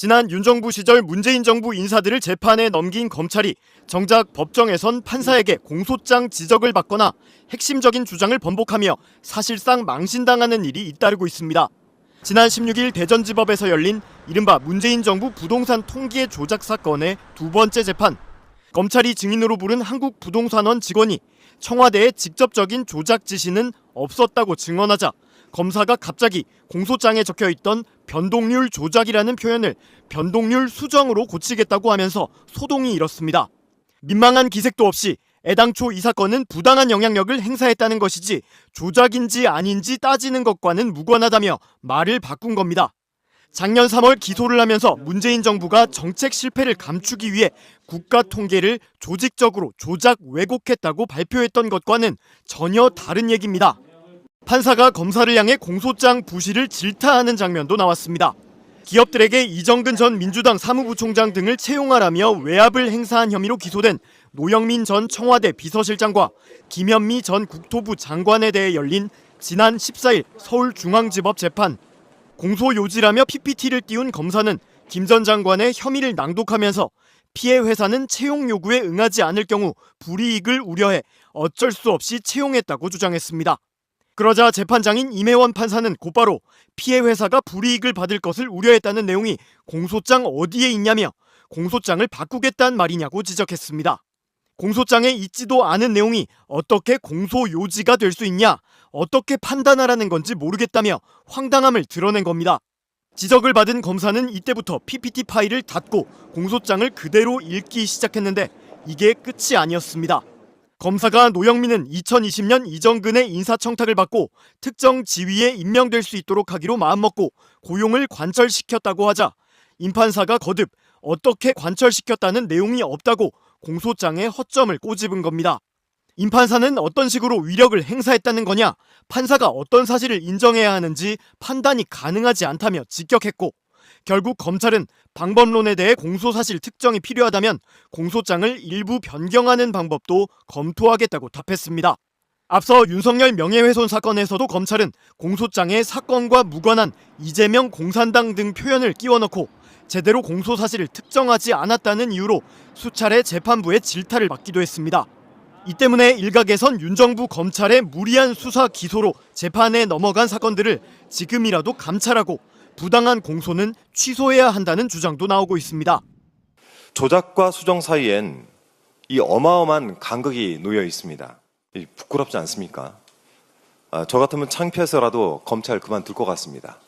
지난 윤 정부 시절 문재인 정부 인사들을 재판에 넘긴 검찰이 정작 법정에선 판사에게 공소장 지적을 받거나 핵심적인 주장을 번복하며 사실상 망신당하는 일이 잇따르고 있습니다. 지난 16일 대전지법에서 열린 이른바 문재인 정부 부동산 통계 조작 사건의 두 번째 재판. 검찰이 증인으로 부른 한국부동산원 직원이 청와대에 직접적인 조작 지시는 없었다고 증언하자 검사가 갑자기 공소장에 적혀 있던 변동률 조작이라는 표현을 변동률 수정으로 고치겠다고 하면서 소동이 일었습니다. 민망한 기색도 없이 애당초 이 사건은 부당한 영향력을 행사했다는 것이지 조작인지 아닌지 따지는 것과는 무관하다며 말을 바꾼 겁니다. 작년 3월 기소를 하면서 문재인 정부가 정책 실패를 감추기 위해 국가 통계를 조직적으로 조작 왜곡했다고 발표했던 것과는 전혀 다른 얘기입니다. 판사가 검사를 향해 공소장 부실을 질타하는 장면도 나왔습니다. 기업들에게 이정근 전 민주당 사무부총장 등을 채용하라며 외압을 행사한 혐의로 기소된 노영민 전 청와대 비서실장과 김현미 전 국토부 장관에 대해 열린 지난 14일 서울중앙지법 재판. 공소 요지라며 PPT를 띄운 검사는 김 전 장관의 혐의를 낭독하면서 피해 회사는 채용 요구에 응하지 않을 경우 불이익을 우려해 어쩔 수 없이 채용했다고 주장했습니다. 그러자 재판장인 임혜원 판사는 곧바로 피해 회사가 불이익을 받을 것을 우려했다는 내용이 공소장 어디에 있냐며 공소장을 바꾸겠다는 말이냐고 지적했습니다. 공소장에 있지도 않은 내용이 어떻게 공소 요지가 될 수 있냐, 어떻게 판단하라는 건지 모르겠다며 황당함을 드러낸 겁니다. 지적을 받은 검사는 이때부터 PPT 파일을 닫고 공소장을 그대로 읽기 시작했는데 이게 끝이 아니었습니다. 검사가 노영민은 2020년 이정근의 인사청탁을 받고 특정 지위에 임명될 수 있도록 하기로 마음먹고 고용을 관철시켰다고 하자 임 판사가 거듭 어떻게 관철시켰다는 내용이 없다고 공소장에 허점을 꼬집은 겁니다. 임 판사는 어떤 식으로 위력을 행사했다는 거냐, 판사가 어떤 사실을 인정해야 하는지 판단이 가능하지 않다며 직격했고 결국 검찰은 방법론에 대해 공소 사실 특정이 필요하다면 공소장을 일부 변경하는 방법도 검토하겠다고 답했습니다. 앞서 윤석열 명예훼손 사건에서도 검찰은 공소장에 사건과 무관한 이재명 공산당 등 표현을 끼워넣고 제대로 공소 사실을 특정하지 않았다는 이유로 수차례 재판부의 질타를 받기도 했습니다. 이 때문에 일각에선 윤 정부 검찰의 무리한 수사 기소로 재판에 넘어간 사건들을 지금이라도 감찰하고 부당한 공소는 취소해야 한다는 주장도 나오고 있습니다. 조작과 수정 사이엔 이 어마어마한 간극이 놓여 있습니다. 이 부끄럽지 않습니까? 아, 저 같으면 창피해서라도 검찰 그만둘 것 같습니다.